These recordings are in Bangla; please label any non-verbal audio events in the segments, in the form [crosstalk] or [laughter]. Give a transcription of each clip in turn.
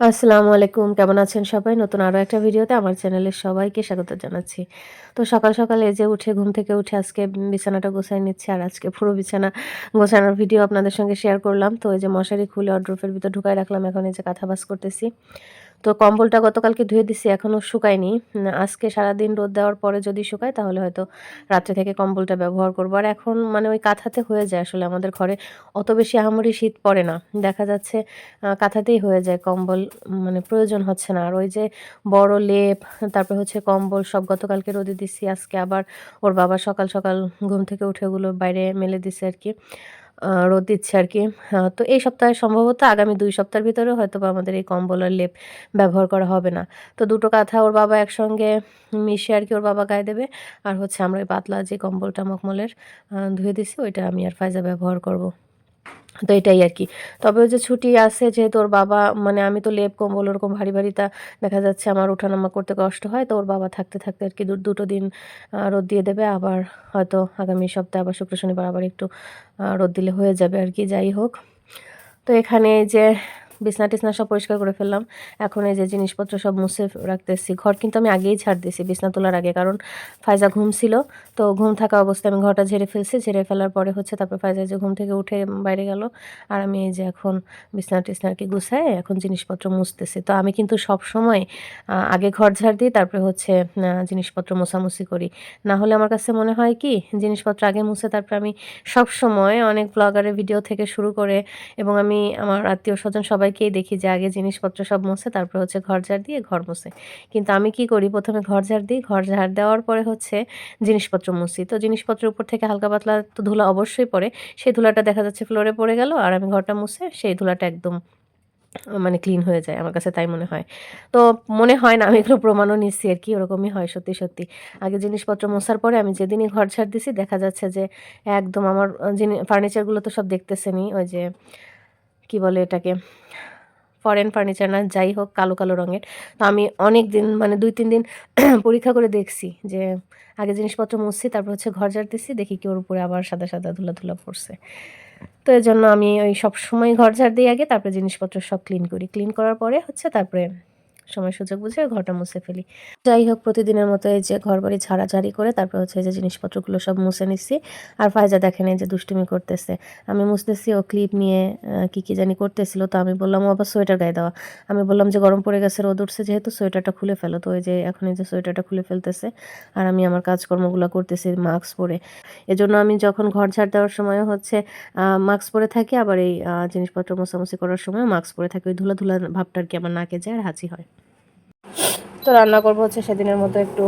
আসসালামু আলাইকুম। কেমন আছেন সবাই? নতুন আরও একটা ভিডিওতে আমার চ্যানেলের সবাইকে স্বাগত জানাচ্ছি। তো সকাল সকাল এই যে উঠে, ঘুম থেকে উঠে আজকে বিছানাটা গোছাই নিচ্ছি আর আজকে পুরো বিছানা গোছানোর ভিডিও আপনাদের সঙ্গে শেয়ার করলাম। তো এই যে মশারি খুলে অড্রোফের ভিতর ঢুকাই রাখলাম। এখন এই যে কাঁথা বাস করতেছি। তো কম্বলটা গতকালকে ধুয়ে দিছি এখনও শুকায়নি। আজকে সারাদিন রোদ দেওয়ার পরে যদি শুকায়, তাহলে হয়তো রাত্রে থেকে কম্বলটা ব্যবহার করব। আর এখন মানে ওই কাঁথাতে হয়ে যায় আসলে আমাদের ঘরে, অত বেশি আহামরি শীত পড়ে না। দেখা যাচ্ছে কাঁথাতেই হয়ে যায় কম্বল মানে প্রয়োজন হচ্ছে না। আর ওই যে বড় লেপ, তারপরে হচ্ছে কম্বল, সব গতকালকে রোদে দিছি, আজকে আবার ওর বাবা সকাল সকাল ঘুম থেকে উঠে ওগুলো বাইরে মেলে দিছে আর কি। রোদ দিচ্ছে আর কি। তো এই সপ্তাহে সম্ভবত আগামী দুই সপ্তাহের ভিতরে হয়তো বা আমাদের এই কম্বল আর লেপ ব্যবহার করা হবে না। তো দুটো কাঁথা ওর বাবা একসঙ্গে মিশে আর কি ওর বাবা গায়ে দেবে। আর হচ্ছে আমরা ওই পাতলা যে কম্বলটা মকমলের ধুয়ে দিছি, ওইটা আমি আর ফাইজা ব্যবহার করব। তো এটাই আর কি তবে ওই যে ছুটি আছে যেহেতু তোর বাবা মানে আমি তো লেপ কম্বল ওরকম ভারী ভারী তা দেখা যাচ্ছে আমার ওঠানামা করতে কষ্ট হয়, তো ওর বাবা থাকতে থাকতে আর কি দুটো দিন রোদ দিয়ে দেবে। আবার হয়তো আগামী সপ্তাহে আবার শুক্র শনিবার আবার একটু রোদ দিলে হয়ে যাবে আর কি যাই হোক। তো এখানে যে বিছনা টিছনা সব পরিষ্কার করে ফেললাম। এখন এই যে জিনিসপত্র সব মুছে রাখতেছি। ঘর কিন্তু আমি আগেই ছাড় দিয়েছি বিছনা তোলার আগে, কারণ ফাইজা ঘুম ছিল। তো ঘুম থাকা অবস্থায় আমি ঘরটা ঝেড়ে ফেলছি। ঝেড়ে ফেলার পরে হচ্ছে তারপর ফাইজা যে ঘুম থেকে উঠে বাইরে গেল। আর আমি এই যে এখন বিছনা টিছনা কি গুছায় এখন জিনিসপত্র মুছতেছি। তো আমি কিন্তু সব সময় আগে ঘর ঝাড় দিই, তারপরে হচ্ছে জিনিসপত্র মোছামুছি করি। না হলে আমার কাছে মনে হয় কি, জিনিসপত্র আগে মুছে তারপর আমি সব সময় অনেক ব্লগারের ভিডিও থেকে শুরু করে এবং আমি, আমার আত্মীয় স্বজন সবাইকেই দেখি যে আগে জিনিসপত্র সব মুছে, তারপর হচ্ছে ঘর ঝাড় দিয়ে ঘর মুছে। কিন্তু আমি কি করি? প্রথমে ঘর ঝাড় দিই, ঘর ঝাড় দেওয়ার পরে হচ্ছে জিনিসপত্র মুছি। তো জিনিসপত্রের উপর থেকে হালকা পাতলা তো ধুলা অবশ্যই পড়ে। সেই ধুলাটা দেখা যাচ্ছে ফ্লোরে পড়ে গেল, আর আমি ঘরটা মুছে, সেই ধুলাটা একদম মানে ক্লিন হয়ে যায় আমার কাছে, তাই মনে হয়। তো মনে হয় না, আমি এগুলো প্রমাণও নিচ্ছি আর কি, ওরকমই হয় সত্যি সত্যি। আগে জিনিসপত্র মোছার পরে আমি যেদিনই ঘর ঝাড় দিছি, দেখা যাচ্ছে যে একদম আমার জিনিস ফার্নিচারগুলো তো সব দেখতেছেনি ওই যে কি বলে এটাকে ফরেন ফার্নিচার না, যাই হোক কালো কালো রঙের। তো আমি অনেক দিন মানে দুই তিন দিন [clears throat] পরীক্ষা করে দেখছি যে আগে জিনিসপত্র মুছছি, তারপর হচ্ছে ঘর ঝাড়তেছি, দেখি কি ওর উপরে আবার সাদা সাদা ধুলা ধুলা পড়ছে। তো এই জন্য আমি ওই সব সময় ঘর ঝাড় দিই আগে, তারপরে জিনিসপত্র সব ক্লিন করি। ক্লিন করার পরে হচ্ছে তারপরে সময় সুযোগ বুঝে ঘরটা মুছে ফেলি। যাই হোক, প্রতিদিনের মতো এই যে ঘর বাড়ি ঝাড়াঝাড়ি করে তারপর হচ্ছে যে জিনিসপত্রগুলো সব মুছে নিচ্ছি আর ফায়জা দেখেন এই যে দুষ্টুমি করতেছে। আমি মুছতেছি, ও ক্লিপ নিয়ে কি কি জানি করতেছিল, তো আমি বললাম, ও আবার সোয়েটার গায়ে দেওয়া। আমি বললাম যে, গরম পড়ে গেছে, রোদ উঠছে, যেহেতু সোয়েটারটা খুলে ফেলো। তো ওই যে এখন এই যে সোয়েটারটা খুলে ফেলতেছে, আর আমি আমার কাজকর্মগুলো করতেছি মাস্ক পরে। এজন্য আমি যখন ঘর ঝাড় দেওয়ার সময় হচ্ছে মাস্ক পরে থাকি, আবার এই জিনিসপত্র মোছামুছি করার সময় মাস্ক পরে থাকি। ওই ধুলা ধুলা ভাবটা আর কি আমার নাকে যায় আর হাঁচি হয়। তো রান্না করব হচ্ছে সেদিনের মতো একটু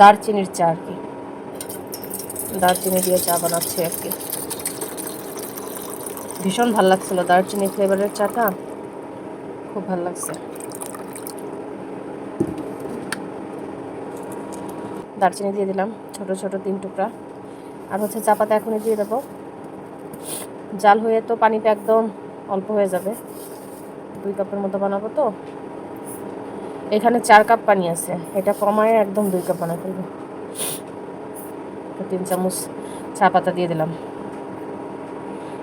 দারচিনির চা আর কি। দারচিনি দিয়ে চা বানাচ্ছি আর কি। ভীষণ ভালো লাগছিল দারচিনি ফ্লেভারের চাটা। খুব ভালো লাগছে। দারচিনি দিয়ে দিলাম ছোট ছোট তিন টুকরা। আর হচ্ছে চা পাতা এখনই দিয়ে দেবো। জাল হয়ে তো পানিটা একদম অল্প হয়ে যাবে। দুই কাপের মতো বানাবো তো। এখানে চার কাপ পানি আছে। এটা কমায় একদম দুই কাপ বানাই ফেলব। তিন চামচ চা পাতা দিয়ে দিলাম।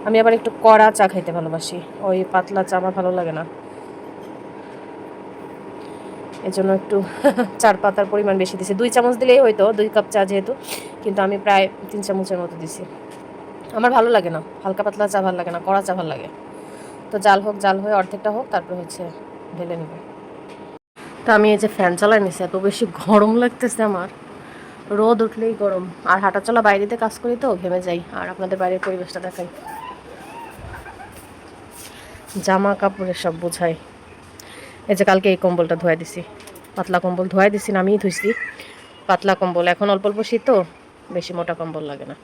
আমি আবার একটু কড়া চা খাইতে ভালোবাসি। ওই পাতলা চা আমার ভালো লাগে না। এজন্য একটু [laughs] চার পাতার পরিমাণ বেশি দিছি। দুই চামচ দিলেই হয়তো দুই কাপ চা যেহেতু। কিন্তু আমি প্রায় তিন চামচের মতো দিছি। আমার ভালো লাগে না। হালকা পাতলা চা ভালো লাগে না, কড়া চা ভালো লাগে। তো জাল হোক, জাল হয়ে অর্ধেকটা হোক, তারপর হচ্ছে ঢেলে নিব। তো আমি এই যে ফ্যান চালাই নিছি, এত বেশি গরম লাগতেছে আমার। রোদ উঠলেই গরম। আর হাঁটা চলা বাইরেতে কাজ করি তো, ঘেমে যাই। আর আপনাদের বাইরের পরিবেশটা দেখাই। জামা কাপড়ের সব বোঝাই। এই যে কালকে এই কম্বলটা ধোয়া দিছি। পাতলা কম্বল ধোয়াই দিছি আমিই ধুইছি। পাতলা কম্বল, এখন অল্প অল্প শীত তো, বেশি মোটা কম্বল লাগে না।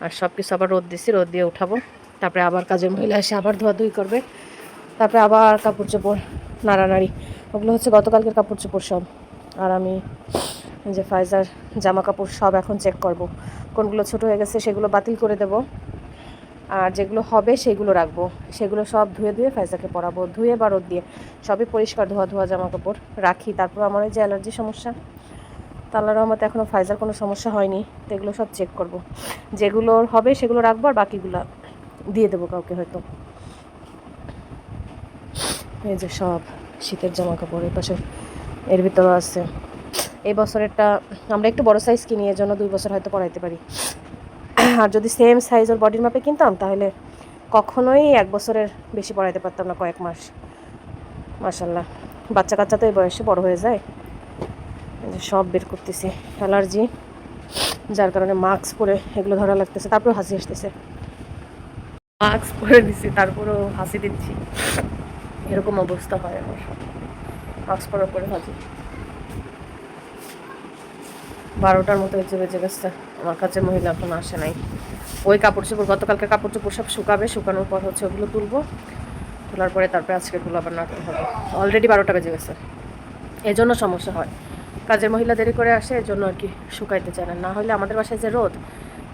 আর সব কিছু আবার রোদ দিছি, রোদ দিয়ে উঠাবো। তারপরে আবার কাজের মহিলা এসে আবার ধোয়াধুয়ি করবে। তারপরে আবার কাপড় চোপড়, নাড়ানাড়ি। ওগুলো হচ্ছে গতকালকের কাপড় চোপড় সব। আর আমি যে ফাইজার জামা কাপড় সব এখন চেক করব। কোনগুলো ছোট হয়ে গেছে সেগুলো বাতিল করে দেব। আর যেগুলো হবে সেগুলো রাখব। সেগুলো সব ধুয়ে ধুয়ে ফাইজাকে পরাবো। ধুয়ে বা রোদ দিয়ে সবই পরিষ্কার ধোয়া ধোয়া জামা কাপড় রাখি। তারপর আমার ওই যে অ্যালার্জি সমস্যা। তো আল্লাহ রহমতে এখনও ফাইজার কোনো সমস্যা হয়নি। তো এগুলো সব চেক করব। যেগুলোর হবে সেগুলো রাখব আর বাকিগুলো দিয়ে দেবো কাউকে হয়তো। এই যে সব। শীতের জামা কাপড় এই পাশে এর ভিতরেও আছে। এই বছরেরটা আমরা একটু বড় সাইজ কিনি এর জন্য দুই বছর হয়তো পরাইতে পারি। আর যদি সেম সাইজ ওর বডির মাপে কিনতাম, তাহলে কখনোই এক বছরের বেশি পড়াইতে পারতাম না কয়েক মাস। মাসাল্লাহ বাচ্চা কাচ্চা তো এই বয়সে বড় হয়ে যায়। সব বের করতেছি। অ্যালার্জি, যার কারণে মাস্ক পরে এগুলো ধরা লাগতেছে, তারপরেও হাসি আসতেছে। মাস্ক পরে দিছি, তারপরেও হাসি দিচ্ছি। এরকম অবস্থা হয় আমার। মাস্ক পরার পরে হাসি বারোটার মতো বেজে বেজে গেছে। আমার কাছে মহিলা এখন আসে নাই। ওই কাপড় চোপড়, গতকালকে কাপড় চোপড় সব শুকাবে, শুকানোর পর হচ্ছে ওগুলো তুলবো। তোলার পরে তারপরে আজকে গুলো আবার নাড়তে হবে। অলরেডি বারোটা বেজে গেছে। জন্য সমস্যা হয়। কাজের মহিলা দেরি করে আসে এর জন্য আর কি শুকাইতে চায় না। না হলে আমাদের বাসায় যে রোদ,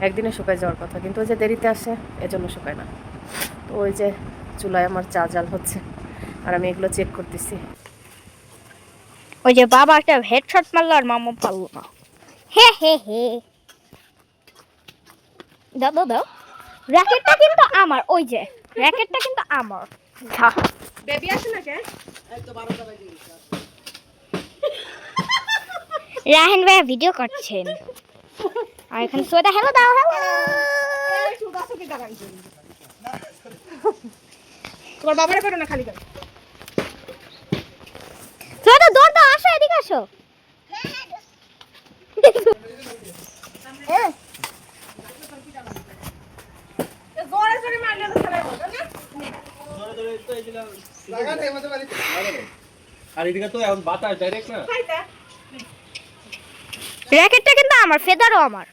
একদিনে শুকায় যাওয়ার কথা। কিন্তু ওই যে দেরিতে আসে, এজন্য শুকায় না। তো ওই যে চুলায় আমার চা জাল হচ্ছে। আর আমি এগুলো চেক করতেছি। ওই যে বাবা একটা হেডশট মারলো আর মামা পারল না। হে হে হে। দাও দাও দাও। র্যাকেটটা কিন্তু আমার ওই যে র্যাকেটটা কিন্তু আমার। বেবি আসে না কেন? রাহেন ভাইয়া ভিডিও করছেন। আর এখানে সোয়েদা হ্যালো দাও হ্যালো তোমার বাবারে করো না খালি করে সোয়েদা দৌড় দাও আসো। এদিকে আসো হ্যাঁ, জোরে জোরে মারলে তো খেলা হবে না আর এদিকে তো এখন বাতাস ডাইরেক্ট না? র্যাকেটটা কিন্তু আমার ফেদারও আমার।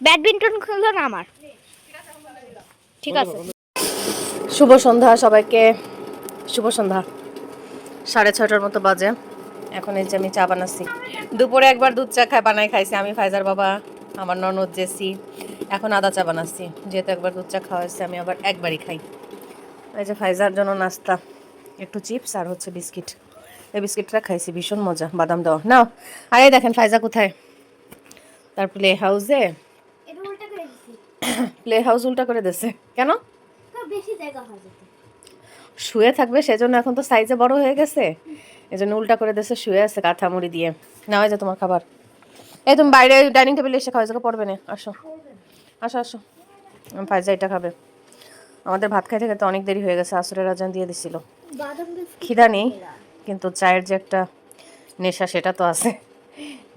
ব্যাডমিন্টন খেললো না আমার। ঠিক আছে। শুভ সন্ধ্যা সবাইকে। শুভ সন্ধ্যা। সাড়ে ছটার মতো বাজে। এখন এই যে আমি চা বানাচ্ছি। দুপুরে একবার দুধ চা খাই বানাই খাইছি। আমি ফাইজার বাবা আমার ননদ জেসি। এখন আদা চা বানাচ্ছি। যেহেতু একবার দুধ চা খাওয়া হয়েছে আমি আবার একবারই খাই। এই যে ফাইজার জন্য নাস্তা। একটু চিপস আর হচ্ছে বিস্কিট। এই বিস্কিটটা খাইছি ভীষণ মজা। বাদাম দেওয়া। নাও আর এই দেখেন ফাইজা কোথায়? তার প্লে হাউসে প্লে হাউস উল্টা করে দিছে। কেন? বেশি জায়গা হয় শুয়ে থাকবে সেজন্য এখন তো সাইজে বড় হয়ে গেছে। এজন্য উল্টা করে দেশে শুয়ে আছে কাঁথা মুড়ি দিয়ে। না হয় যে তোমার খাবার। এই তুমি বাইরে ডাইনিং টেবিলে এসে খাওয়া যাকে পড়বে না আসো। আসো আসো। ফাইজা এটা খাবে। আমাদের ভাত খাইতে খেতে অনেক দেরি হয়ে গেছে আসরের আজান দিয়ে দিছিল। খিদা নেই কিন্তু চায়ের যে একটা নেশা সেটা তো আছে।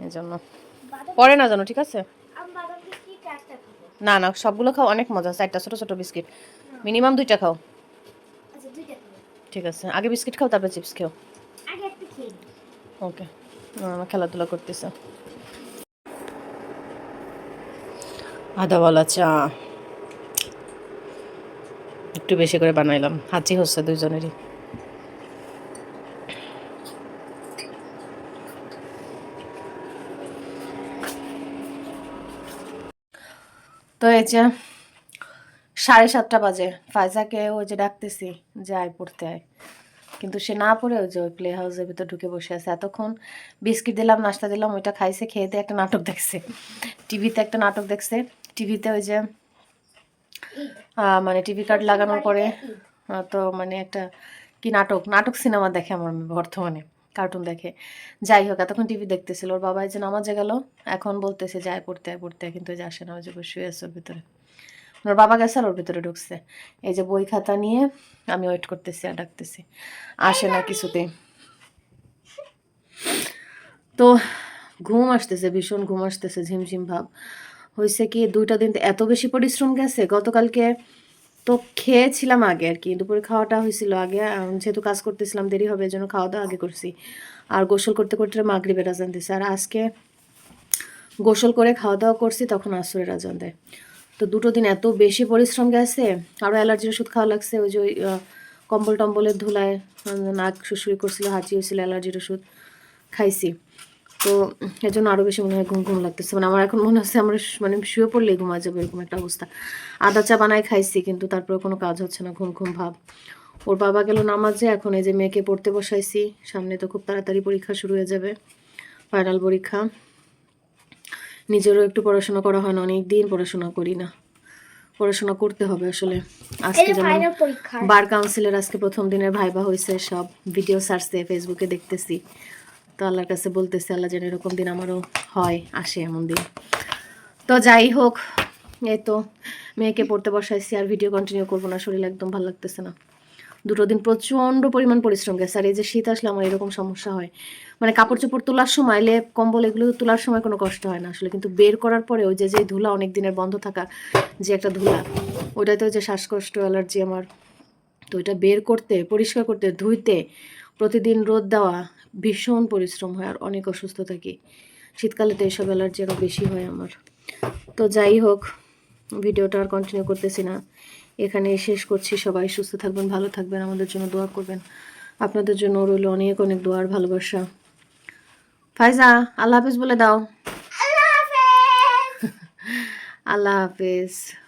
এই জন্য পরে না জানো ঠিক আছে? না না সবগুলো খাও অনেক মজা চারটা ছোটো ছোটো বিস্কিট। মিনিমাম দুইটা খাও। ঠিক আছে। আগে বিস্কিট খাও তারপরে চিপস খাও। ওকে। আমার খেলাধুলা করতেছে। আদাওয়ালা চা। একটু বেশি করে বানাইলাম। হাঁচি হচ্ছে দুইজনেরই। তো এই যে সাড়ে সাতটা বাজে। ফাইজাকে ওই যে ডাকতেছি যে আয় পড়তে আয়। কিন্তু সে না পড়ে ওই যে ওই প্লে হাউসের ভিতর ঢুকে বসে আছে। এতক্ষণ বিস্কিট দিলাম, নাস্তা দিলাম, ওইটা খাইছে, খেয়ে দিয়ে একটা নাটক দেখছে। টিভিতে একটা নাটক দেখছে। টিভিতে ওই যে মানে টিভি কার্ড লাগানোর পরে তো মানে একটা কি নাটক? নাটক সিনেমা দেখে আমার বর্তমানে কার্টুন দেখে। যাই হোক, এতক্ষণ টিভি দেখতেছিল। ওর বাবা যে নামাজে গেল, এখন বলতেছে যায় পড়তে, আয় পড়তে, কিন্তু যে আসে না, ওই যে বসে আছে ওর ভিতরে। ওর বাবা গেছে আর ওর ভিতরে ঢুকছে। এই যে বই খাতা নিয়ে আমি ওয়েট করতেছি আর ডাকতেছি। আসে না কিছুতেই তো ঘুম আসতেছে, ভীষণ ঘুম আসতেছে, ঝিমঝিম ভাব। হয়েছে কি, দুইটা দিন এত বেশি পরিশ্রম গেছে, গতকালকে তো খেয়েছিলাম আগে আর কি, দুপুরে খাওয়াটা হয়েছিল আগে। যেহেতু কাজ করতেছিলাম, দেরি হবে এই জন্য খাওয়া দাওয়া আগে করছি। আর গোসল করতে করতে মাগরিবের আজান দিছে। আর আজকে গোসল করে খাওয়া দাওয়া করছি, তখন আসরের আজান দেয়। তো দুটো দিন এত বেশি পরিশ্রম গেছে আরও অ্যালার্জির ওষুধ খাওয়া লাগছে, ওই যে ওই কম্বল টম্বলের ধুলায় নাক শুশুরি করছিল, হাঁচি হয়েছিল, অ্যালার্জির ওষুধ খাইছি। তো এর জন্য আরও বেশি মনে হয় ঘুম ঘুম লাগতেছে। মানে আমার এখন মনে হচ্ছে আমরা মানে শুয়ে পড়লেই ঘুমা যাবে এরকম একটা অবস্থা। আদা চা বানায় খাইছি, কিন্তু তারপরে কোনো কাজ হচ্ছে না, ঘুম ঘুম ভাব। ওর বাবা গেল নামাজে, এখন এই যে মেয়েকে পড়তে বসাইছি, সামনে তো খুব তাড়াতাড়ি পরীক্ষা শুরু হয়ে যাবে ফাইনাল পরীক্ষা। নিজেরও একটু পড়াশোনা করা হয় না অনেক দিন পড়াশোনা করি না। পড়াশোনা করতে হবে আসলে। আজকে যেমন বার কাউন্সিলের আজকে প্রথম দিনের ভাইবা হয়েছে সব ভিডিও সার্চে ফেসবুকে দেখতেছি। তো আল্লাহর কাছে বলতেছি আল্লাহ যেন এরকম দিন আমারও হয় আসে এমন দিন। তো যাই হোক এই তো মেয়েকে পড়তে বসাইছি আর ভিডিও কন্টিনিউ করব না শরীর একদম ভালো লাগতেছে না। দুটো দিন প্রচণ্ড পরিমাণ পরিশ্রম গেছে। আর এই যে শীত আসলে আমার এরকম সমস্যা হয়। মানে কাপড় চোপড় তোলার সময়, লেপ, কম্বল এগুলো তোলার সময় কোনো কষ্ট হয় না আসলে। কিন্তু বের করার পরে ওই যে যে ধুলা অনেক দিনের বন্ধ থাকা যে একটা ধুলা ওইটাতে ওই যে শ্বাসকষ্ট, অ্যালার্জি আমার, তো এটা বের করতে, পরিষ্কার করতে, ধুইতে, প্রতিদিন রোদ দেওয়া ভীষণ পরিশ্রম হয়। আর অনেক অসুস্থ থাকি। শীতকালে তো এইসব অ্যালার্জি আরও বেশি হয় আমার। তো যাই হোক, ভিডিওটা আর কন্টিনিউ করতেছি না। এখানে শেষ করছি। সবাই সুস্থ থাকবেন ভালো থাকবেন আমাদের জন্য দোয়া করবেন। আপনাদের জন্য রইল অনেক অনেক দোয়ার ভালোবাসা। ফাইজা আল্লাহ হাফিজ বলে দাও। আল্লাহ হাফেজ। [laughs]